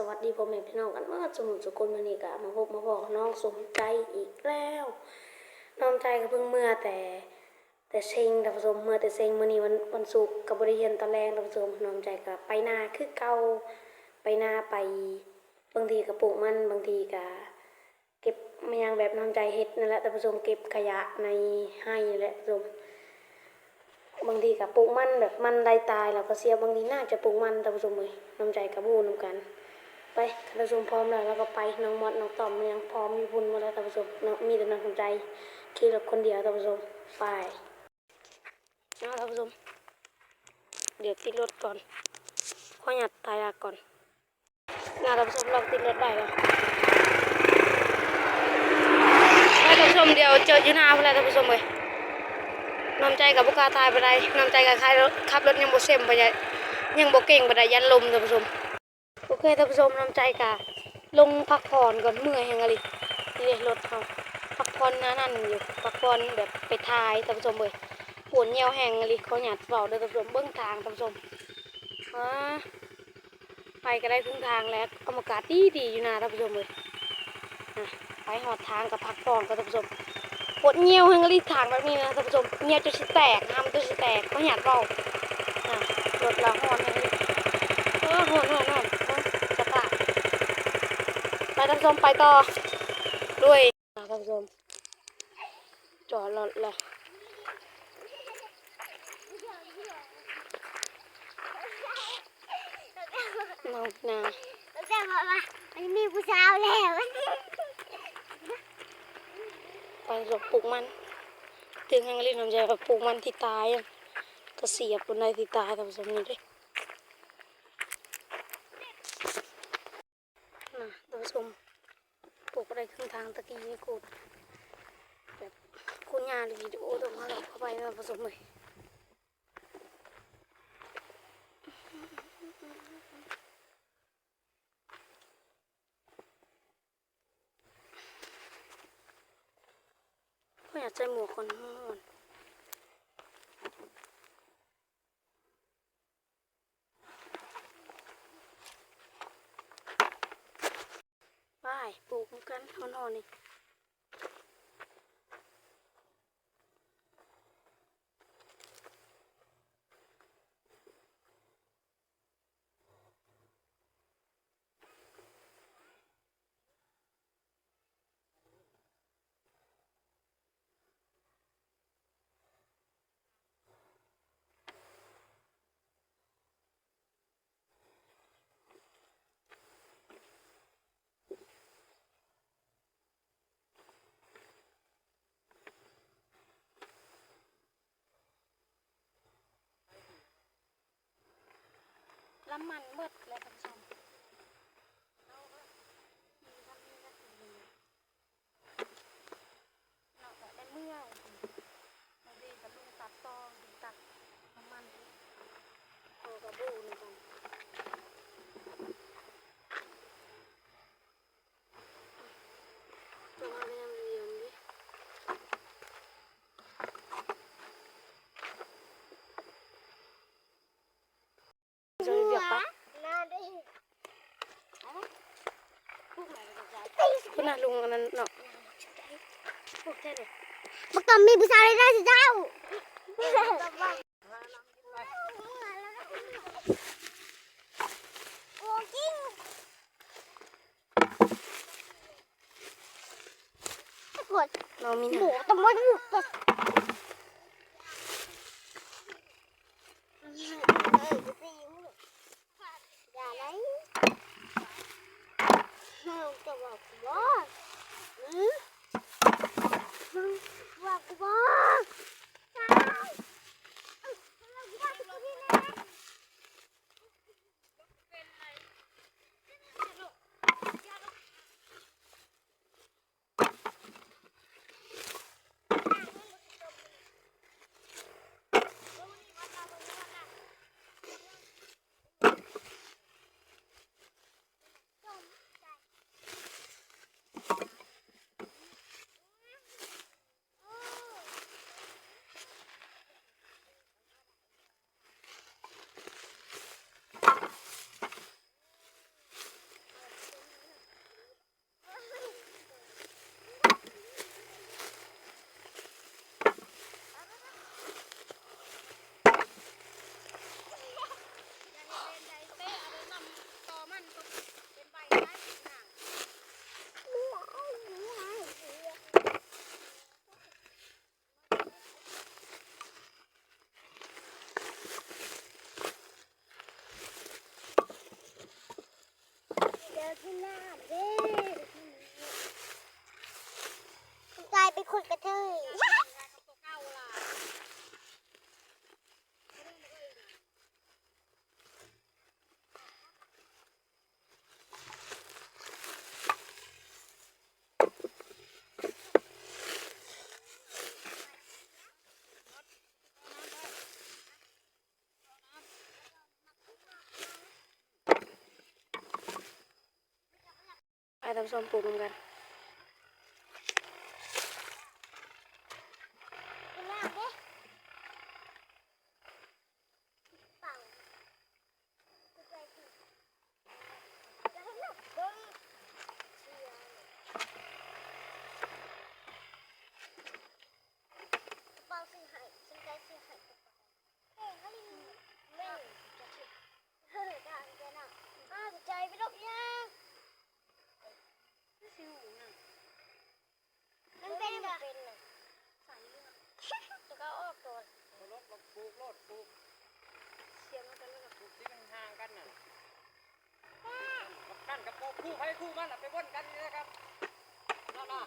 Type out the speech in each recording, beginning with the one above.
สวัสดีพ่อแม่พี่น้องกันเมื่อสมุทรสกลมานี่กะมาพบมาบอกน้องสมใจอีกแล้ว น้องใจก็เพิ่งเมื่อแต่แต่เซ็งท่ผู้ชมเมื่อแต่เซ็งมื้อนี้วันวันศุกร์กับบริเรียนตอนแรงท่ผู้ชมน้องใจก็ไปนาคือเก่าไปนาไป บางทีก็ปลูกมันบางทีก็เก็บมายังแบบน้องใจเฮ็ดนั่นแหละท่ผู้ชมเก็บขยะในให้นั่นแหละผู้ชมบางทีกับปลูกมันแบบมันได้ตายเราก็เสียบางทีน่าจะปลูกมันท่ผู้ชมเลยน้ำใจกับบูนำกัน ไปท่านผู้ชมพร้อมแล้วแล้วก็ไปน้องมดน้องต่อมยังพร้อมมีบุญหมาแล้วท่านผู้ชมมีแต่น้องสนใจขี่รถคนเดียวท่านผู้ชมไปเอาท่านผู้ชมเดี๋ยวติดรถก่อนขอหยัดทายาก่อนนะท่านผู้ชมลองติดรถได้แล้วไปท่านผู้ชมเดี๋ยวเจออยู่นาเพื่อนท่านผู้ชมเลยน้ำใจกับบุกล้าตายไปได้น้ำใจกับขับรขับรถยังบ่เซมไปได้ยังบ่เก่งไปได้ยันลมท่านผู้ชม โอเคท่านผู้ชมน้ำใจกะลงพักผ่อนก่อนเมื่อยยังไงนี่เลยรถเขาพักผ่อนนานั่นอยู่พักผ่อนแบบไปทายท่านผู้ชมเลยปวดเหี่ยวแห้งอะไรเขาหยาดเบาเด้อท่านผู้ชมเบื้องทางท่านผู้ชมอ่าไปก็ได้ครึ่งทางแล้วอากาศดีดีอยู่นะท่านผู้ชมเลยไปหอดทางกับพักผ่อนกับท่านผู้ชมปวดเงี้ยวให้รีทางแบบนี้นะท่านผู้ชมเงี้ยวจะสิแตกห้ามจะสิแตกก็หยาดเบาอะรถละหอนให้รีเออหอนหอนหอนเออสตาร์ทไป ท่านผู้ชมไปต่อ ด้วยอะท่านผู้ชมจอดรถละน้องนาแต่ว่ามันมีผู้สาวแล้วไปหลบปลูกมัน ถึงแห่งรีน้ำใจแบบปลูกมันที่ตายอะก็เสียบบนใดที่ตายท่านผู้ชมนี่เด้น่ะท่านผู้ชมปลูกอะไรครึ่งทางตะกี้นี่กูดแบบคุณยาหรือวิดีโอต้องมาหลอกเข้า ไปนะท่าผู้ชมเลยก็อยากใส่หมวกคนห้อนไปปลูกกันหอนๆนี่ำมันเบิดเลยท่านผู้ชมเราก็ได้เมื่อยเราดีกับลุงตัดตองลุงตัดน้ำมันเอากระบูนี่กันจะมาเรียนเรียนดิจะเรียกปะ น่าได้ คุณน่ะลุงอันนั้นเนาะพวกแค่เลยมันก็มีผู้สาวได้สิเจ้าโอ้กิ้งปวดเรามีหหมูนาตะมดหมูตะอย่าไหนเรา จะบอกว่ ไปทำส้มปลูกเหมือนกัน ปลูกโลดปลูกเชียงกันแล้วปลูกที่มันห่างกันน่ะมาบกันกับปลูคู่ให้คู่มันน่ะไปว่นกันนี่นะครับนั่นน่ะ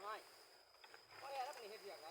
ไม่ไม่แล้วมันเห็ดเบียกไง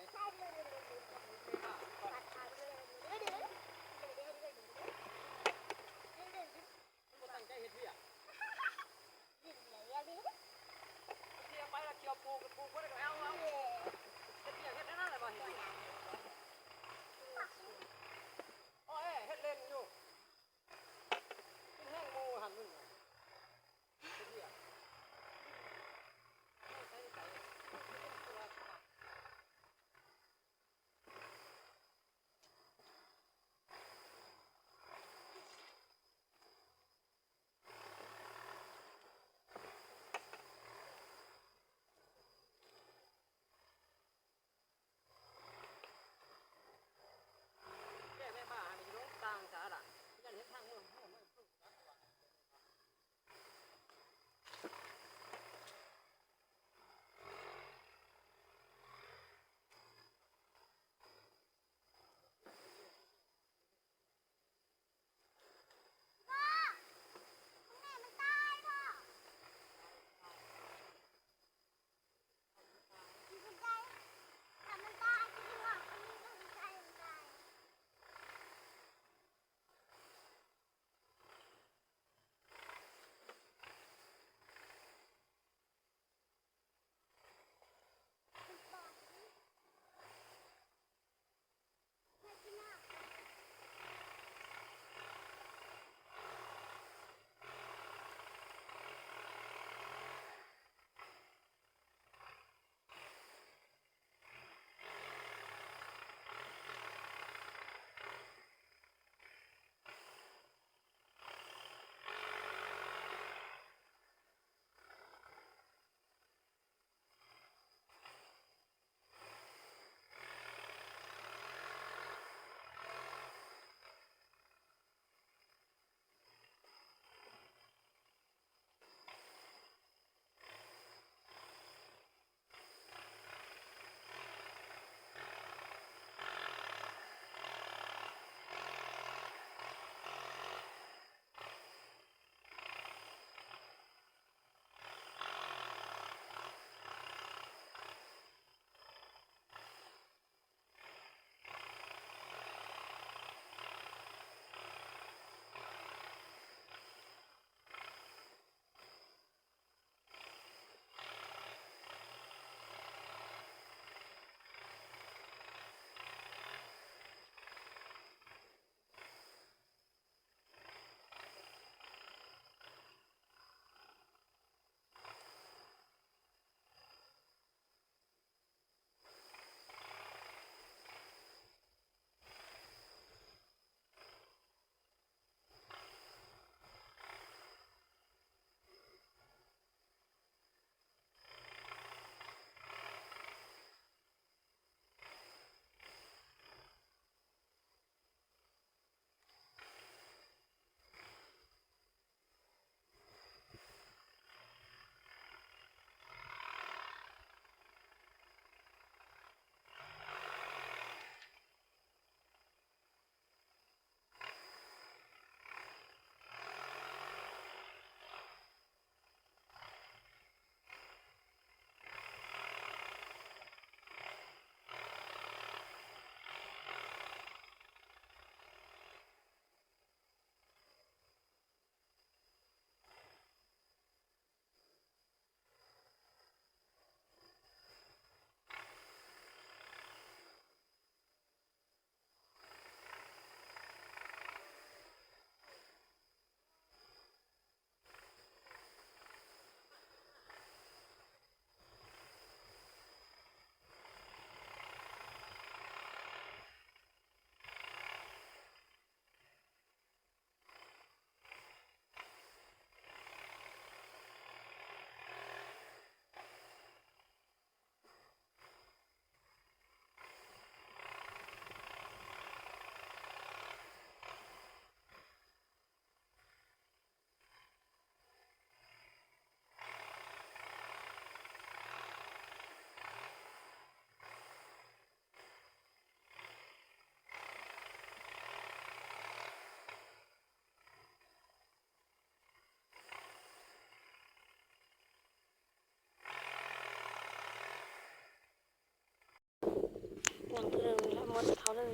ลังเพิ่งแล้วหมดเขาเลย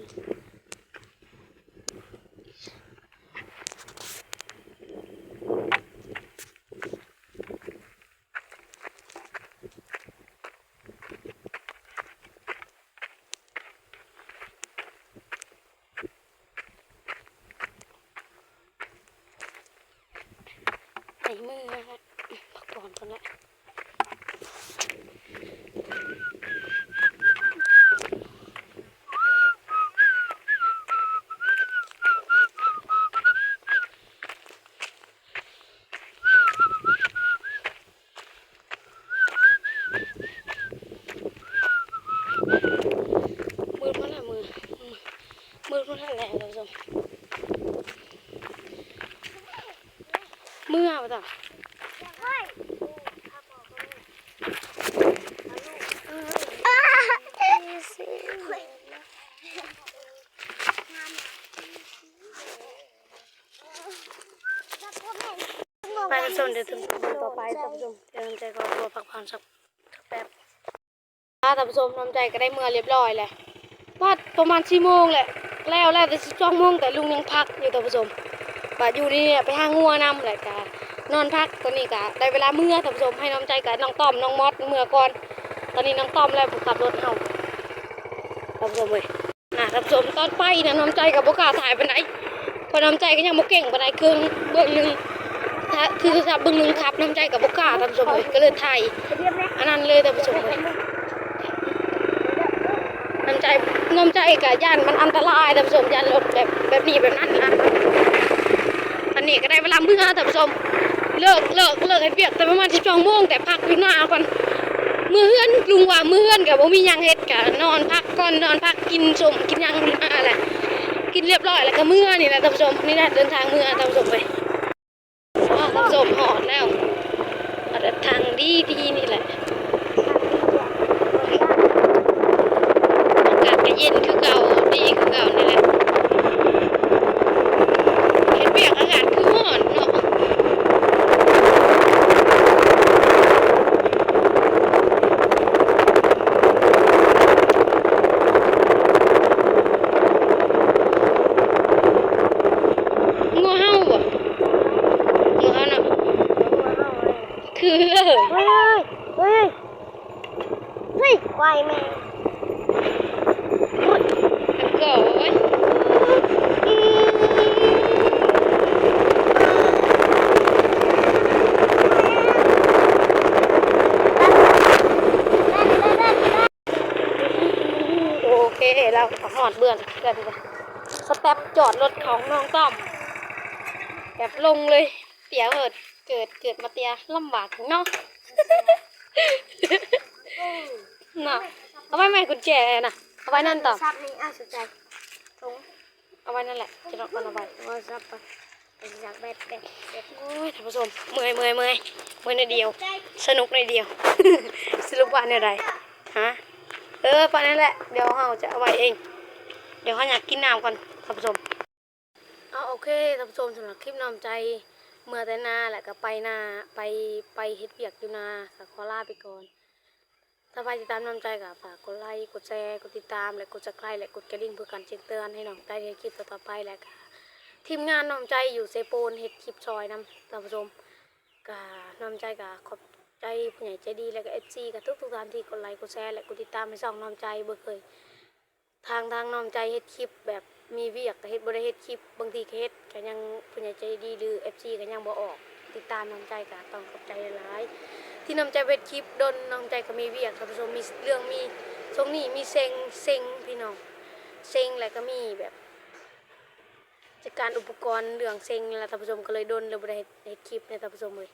ไอ้มือนะครับพักผ่อนก่อนละ มือมันละมือมือมันละแหละท่านผู้ชม มือเอาต่อเฮ้ยอ้าสิเฮ้ยไปท่านผู้ชมเดี๋ยวถึงต่อไปท่านผู้ชมเดี๋ยวน้ำใจขอตัวพักผ่อนสักแป๊บถ้าท่านผู้ชมน้ำใจก็ได้เมื่อเรียบร้อยแหละว่าประมาณสี่โมงแหละแล้วแล้วแต่สิบสองโมงแต่ลุงยังพักอยู่ท่านผู้ชมว่าอยู่นี่เนี่ยไปหางัวนำแหละกะ นอนพักตอนนี้กะได้เวลาเมื่อท่านผู้ชมให้น้ำใจกับน้องต้อมน้องมอสเมื่อก่อนตอนนี้น้องต้อมแล้วผมขับรถเฮาท่านผู้ชมเว้ยนะท่านผู้ชมตอนไปนะน้ำใจกับบุกาถ่ายไปไหนพอน้ำใจก็ยังบ่เก่งไปไหนครึ่งเบื้องหนึ่งถ้าคือถ้าเบื้องหนึ่งครับน้ำใจกับบุกาท่านผู้ชมเว้ยก็เลยถ่ายอันนั้นเลยท่านผู้ชมเว้ยน้ำใจน้ำใจกับย่านมันอันตรายท่านผู้ชมย่านรถแบบแบบนี้แบบนั้นนะอันนี้ก็ได้เวลาเมื่อท่านผู้ชม เลิกเลิกเลิกให้เปียกแต่ประมาณที่สองโมงแต่พักอยู่หน้าก่อนมือเฮือนลุงว่ามือเฮือนกับบ่มียังเฮ็ดกะนอนพักก่อนนอนพักกินสมกินหยังอะไรกินเรียบร้อยแล้วก็เมื่อนี่แหละท่านผู้ชมนี่แหละเดินทางเมื่อท่านผู้ชมไปท่านผู้ชมหอดแล้วเดินทางดีดีนี่แหละอากาศก็เย็นคือเก่าดีคือเก่านี่แหละเฮ็ดเปียกอากาศคือร้อนเนาะ งัวเห่าบ่งัวเห่าน่ะ คือเลยเฮ้ยเฮ้ยเฮ้ยควายแม่ก็โอ้ยโอเคเราหอดเบื่อนกันเลยสเต็ปจอดรถของน้องต้อม แบบลงเลยเตียเหิด กิดเกิดมาเตียลำบากเนาะเนาะเอาไว้แม่กุญแจน่ะเอาไว้นั่นต่อซับนี่อะสนใจตรงเอาไว้นั่นแหละจะรอกมันเอาไว้ว่าซับปะเป็นอยากแบบแบบแบบโอ้ยท่านผู้ชมเมื่อยเมื่อยเมื่อยเมื่อยในเดียวใจสนุกในเดียว สรุปว่าในไรฮะเออปานนั่นแหละเดี๋ยวเราจะเอาไว้เอง เดี๋ยวเขาอยากกินน้ำก่อนท่านผู้ชมเอาโอเคท่านผู้ชมสำหรับคลิปน้ำใจ เมื่อแต่นาแหละก็ไปนาไปไปเฮ็ดเบียกอยู่นากับขอลาไปก่อน ถ้าใครติดตามน้ำใจก็ฝากกดไลค์กดแชร์กดติดตาม และกดซับสไครต์และกดกระดิ่งเพื่อการแจ้งเตือนให้น้องได้ในคลิปต่อไปและก็ทีมงานน้ำใจอยู่เซโปนเฮ็ดคลิปซอยนํท่านผู้ชมก็น้ำใจก็ขอบใจผู้ใหญ่ใจดีและก็เอฟซีกับทุกทุกท่านที่กดไลค์กดแชร์และกดติดตามให้ช่องน้ำใจเบ่เคย ทางทางน้ำใจเฮ็ดคลิปแบบ มีเวียกก็เฮ็ดบ่ได้เฮ็ดคลิปบางทีก็เฮ็ดก็ยังผู้ใหญ่ใจดีหรือ FC ก็ยังบ่ออก ติดตามน้ำใจก็ต้องขอบใจหลายๆที่น้ำใจเฮ็ดคลิปดนน้ำใจก็มีเวียกท่านผู้ชมมีเรื่องมีทรงนี้มีเซ็งเซ็งพี่น้องเซ็งแล้วก็มีแบบจัดการอุปกรณ์เรื่องเซ็งแล้วท่านผู้ชมก็เลยดนเลยบ่ได้เฮ็ดเฮ็ดคลิปในท่านผู้ชมเลย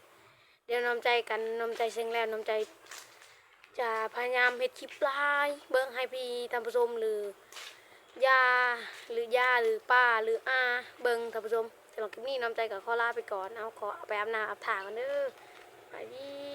เดี๋ยวน้ำใจกันน้ำใจเซ็งแล้วน้ำใจจะพยายามเฮ็ดคลิปหลายเบิ่งให้พี่ท่านผู้ชมหรือ ยาหรือยาหรือป้าหรืออาเบิงท่านผู้ชมสำหรับคลิปนี้น้ำใจกับข้อลาไปก่อนเอาขอไปอาบน้ำอาบถ่ากันเด้อไปดี